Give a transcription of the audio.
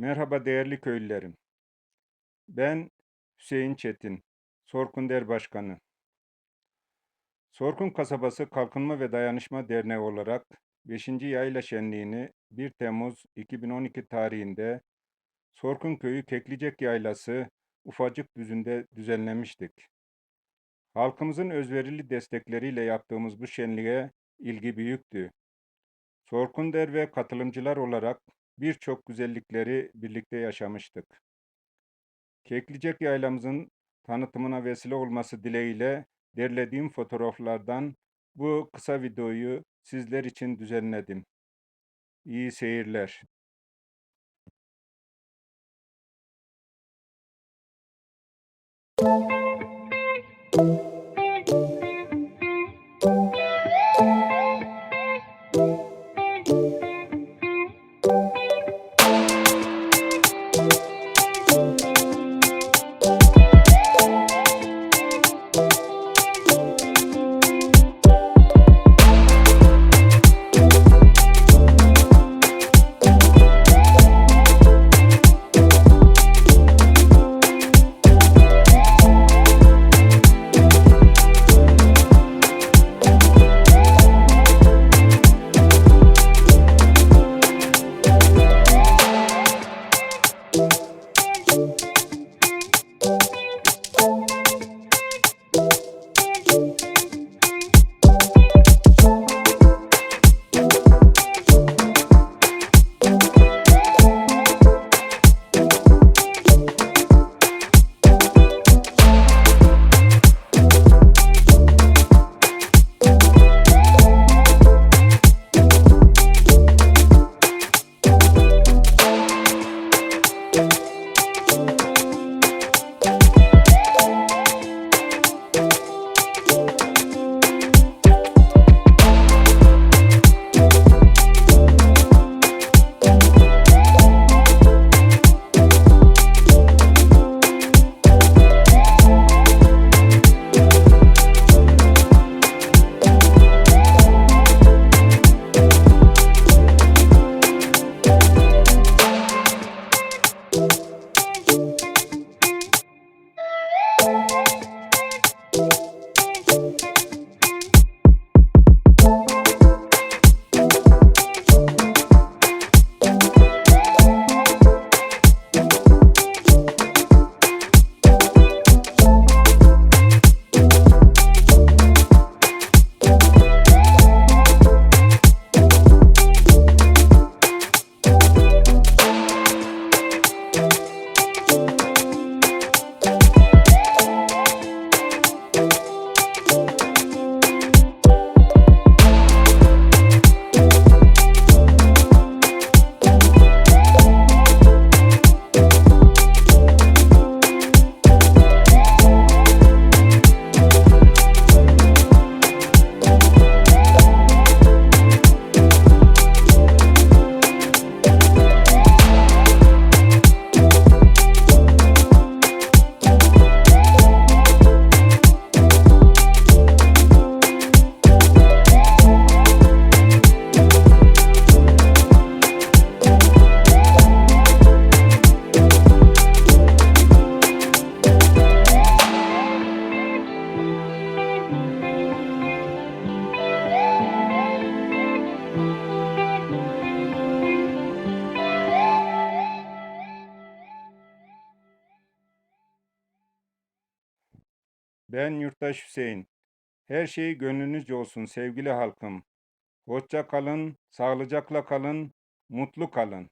Merhaba değerli köylülerim. Ben Hüseyin Çetin, Sorkunder Başkanı. Sorkun Kasabası Kalkınma ve Dayanışma Derneği olarak 5. Yayla Şenliği'ni 1 Temmuz 2012 tarihinde Sorkun Köyü Keklicek Yaylası Ufacık Düzü'nde düzenlemiştik. Halkımızın özverili destekleriyle yaptığımız bu şenliğe ilgi büyüktü. Sorkunder ve katılımcılar olarak birçok güzellikleri birlikte yaşamıştık. Keklicek yaylamızın tanıtımına vesile olması dileğiyle derlediğim fotoğraflardan bu kısa videoyu sizler için düzenledim. İyi seyirler. Ben Yurttaş Hüseyin. Her şey gönlünüzce olsun sevgili halkım. Hoşça kalın, sağlıcakla kalın, mutlu kalın.